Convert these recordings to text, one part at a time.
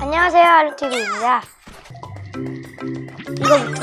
안녕하세요, 하루TV입니다. 이거부터.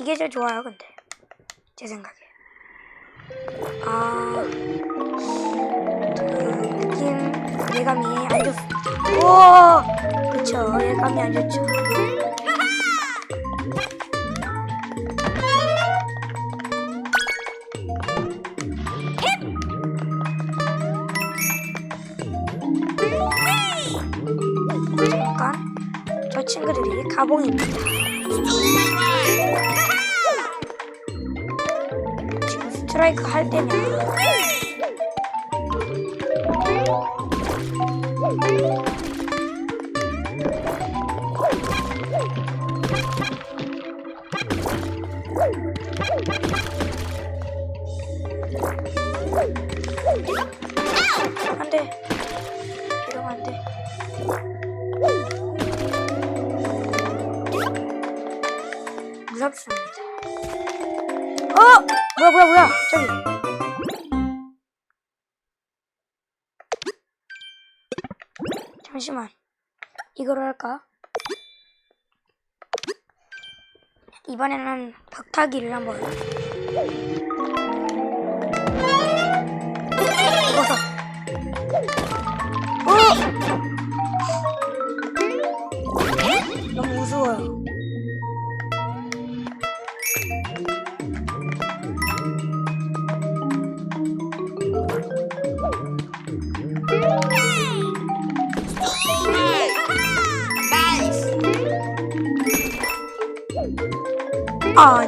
이게 제일 좋아요, 근데. 제 생각에. 아. 그 느낌, 예감이 안 좋습니다. 우와! 그쵸, 예감이 안 좋죠. 가봉입니다. 지금 스트라이크 할 때냐? 무섭습니다. 어! 뭐야 뭐야 뭐야 저기 잠시만 이거로 할까? 이번에는 박타기를 한번 버섯 어! 아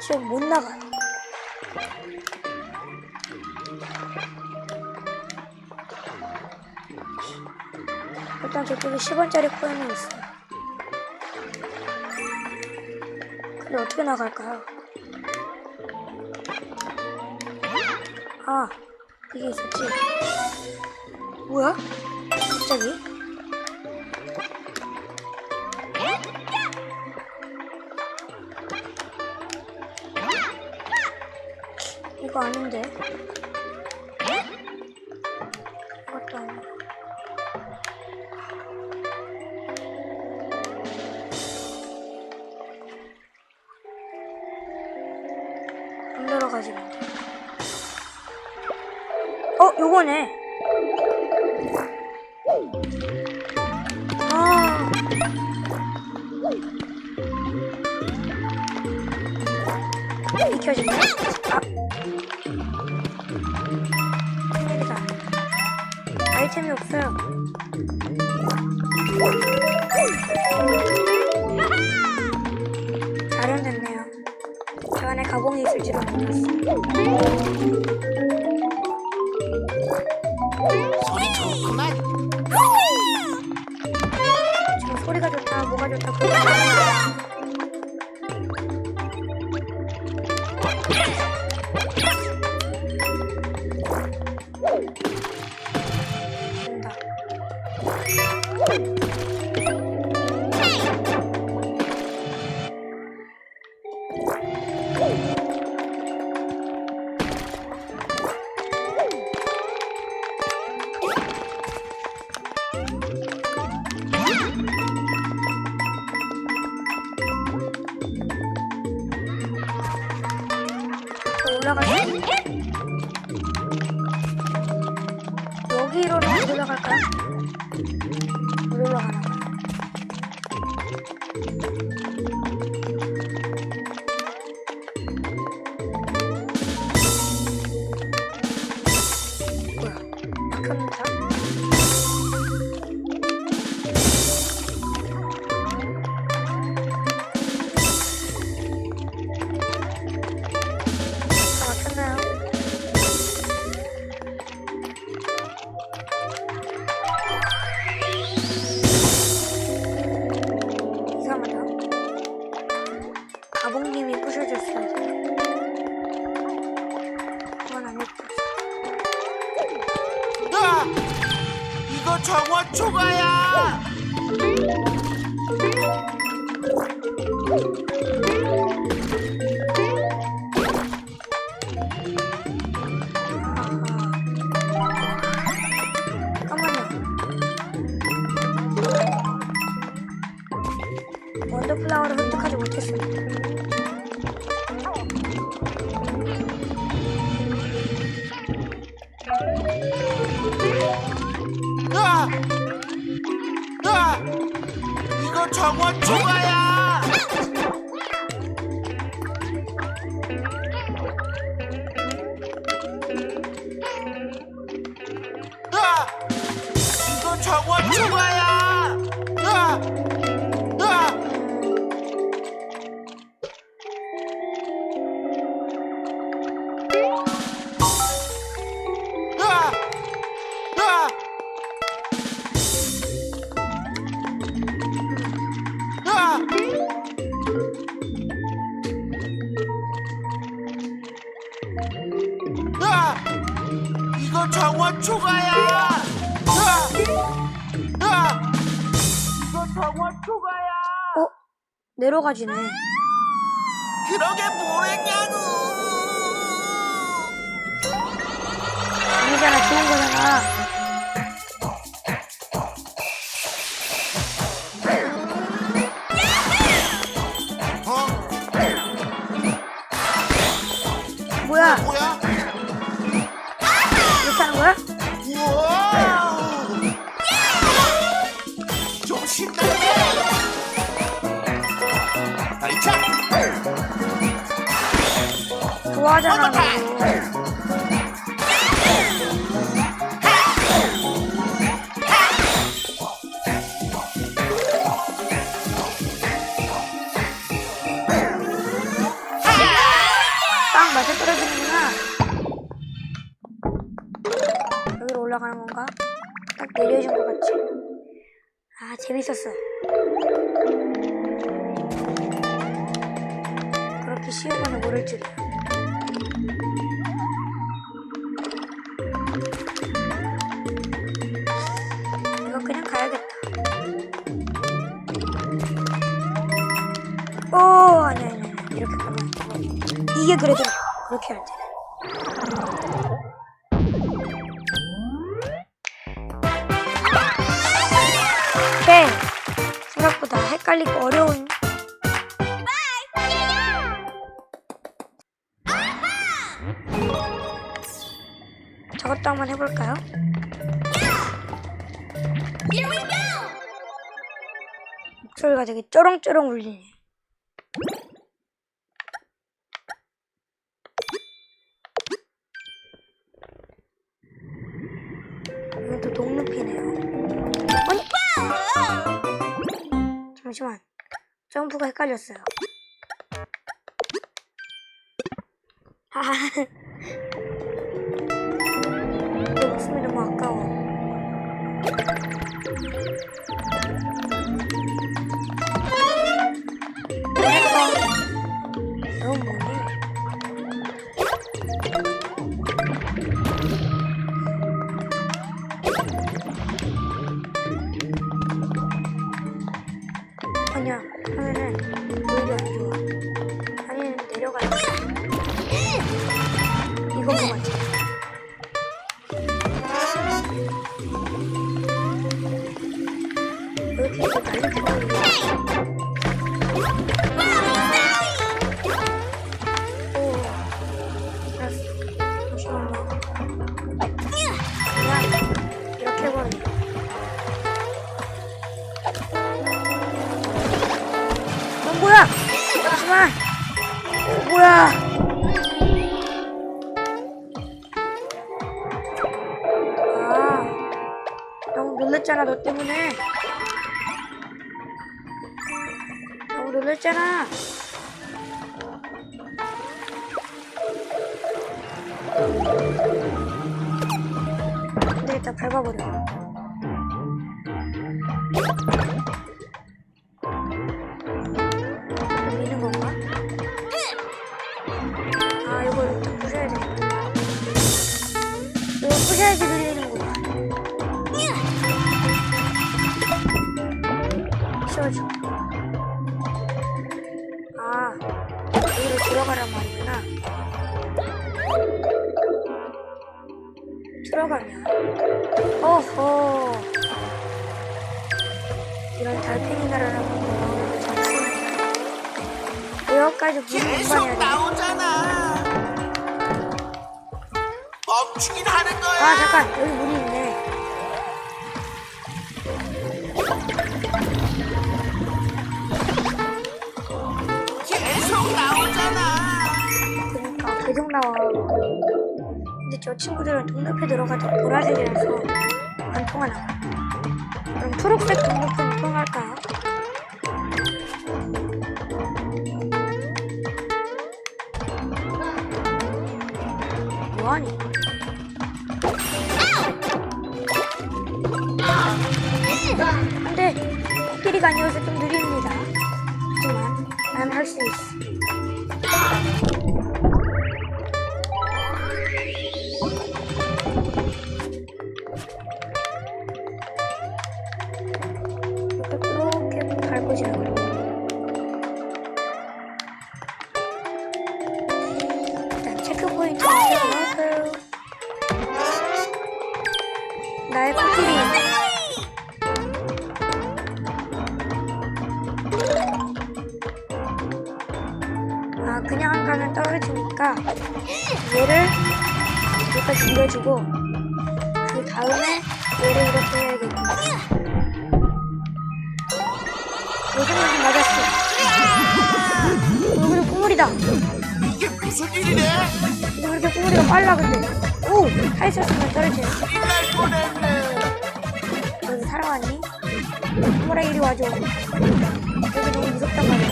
지금 못 나가요. 일단 저쪽에 10원짜리 코인이 있어요. 근데 어떻게 나갈까요? 아, 이게 있었지. 뭐야? 갑자기? 이거 아닌데? 이것도 아니야. 안 들어가지고. 어, 요거네. 아. 익혀지네. 없어요. 아련됐네요. 저 안에 가봉이 있을 줄은 몰랐어. 강화 초과야! 이거 정 초과야! 어? 내려가지네. 그러게 뭐랬냐고! 아니잖아, 좋은 거잖아. 좋아하잖아, 너. 딱 맞아 떨어지는구나. 여기로 올라가는 건가? 딱 내려준 것 같지? 아, 재밌었어. 그렇게 쉬운 거는 모를 줄이야. 그래도 그렇게 할 때. 오케이. 생각보다 헷갈리고 어려운. 저것도 한번 해볼까요? 목소리가 되게 쩌렁쩌렁 울리네. 잠시만. 점프가 헷갈렸어요. 하하. 놀랬잖아. 근데 일단 밟아버려. 무슨 계속 돼? 나오잖아. 멈추긴 하는 거야. 아, 잠깐. 여기 문이 있네. 계속 나오잖아. 그러니까 계속 나와. 근데 저 친구들은 동력에 들어가도 보라색이라서 안 통하나 봐. 그럼 초록색 동력은 뭐하니? 안돼! 코끼리가 아니어서 좀 느립니다. 하지만 난 할 수 있어. 나의 코끼리 아 그냥 안 가면 떨어지니까 얘를 여기까지 밀어주고 그 다음에 얘를 이렇게 해야겠다 요즘은 맞았어 어 그래 국물이다 이게 무슨 일이래? 근데 왜 이렇게 국물이가 빨라 근데 오! 타있었으면 떨어지네 큰일 날 뻔했네. 국물아 이리 와줘. 여기 너무 무섭단 말이야.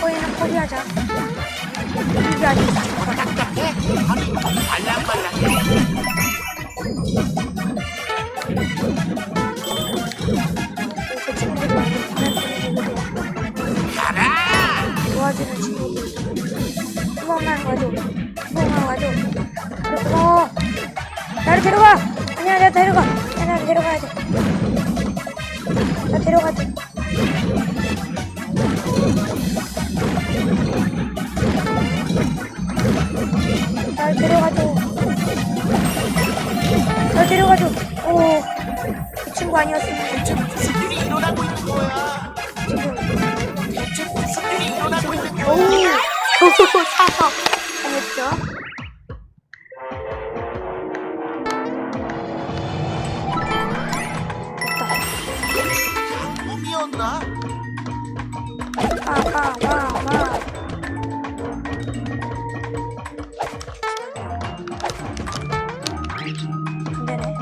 코에는 포기하자. 거거든 가라! 도와주는 친구들. 한 번만 와줘. 한 번만 와줘. 고마워 나를 데려가 아니야 내가 데려가. 야 나를 데려가야 돼나 데려가줘 날 데려가줘. 날 데려가줘. 오그 친구 아니었으면 대체 무슨 일이 일어나고 있는 거야? 대체 무슨 일이 일어나고 있는 거야? 오 사서. 당했죠 안되네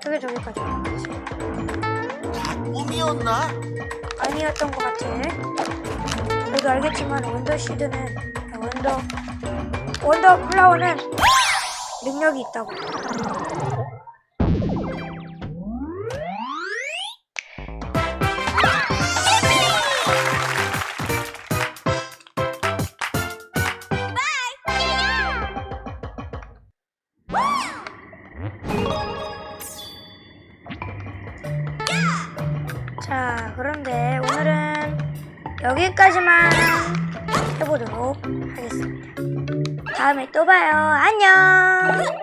저게 저기까지. 다 꿈이었나? 아니었던 것 같아 너도 알겠지만 원더 시드는 원더 원더 플라워는 능력이 있다고 여기까지만 해보도록 하겠습니다. 다음에 또 봐요. 안녕!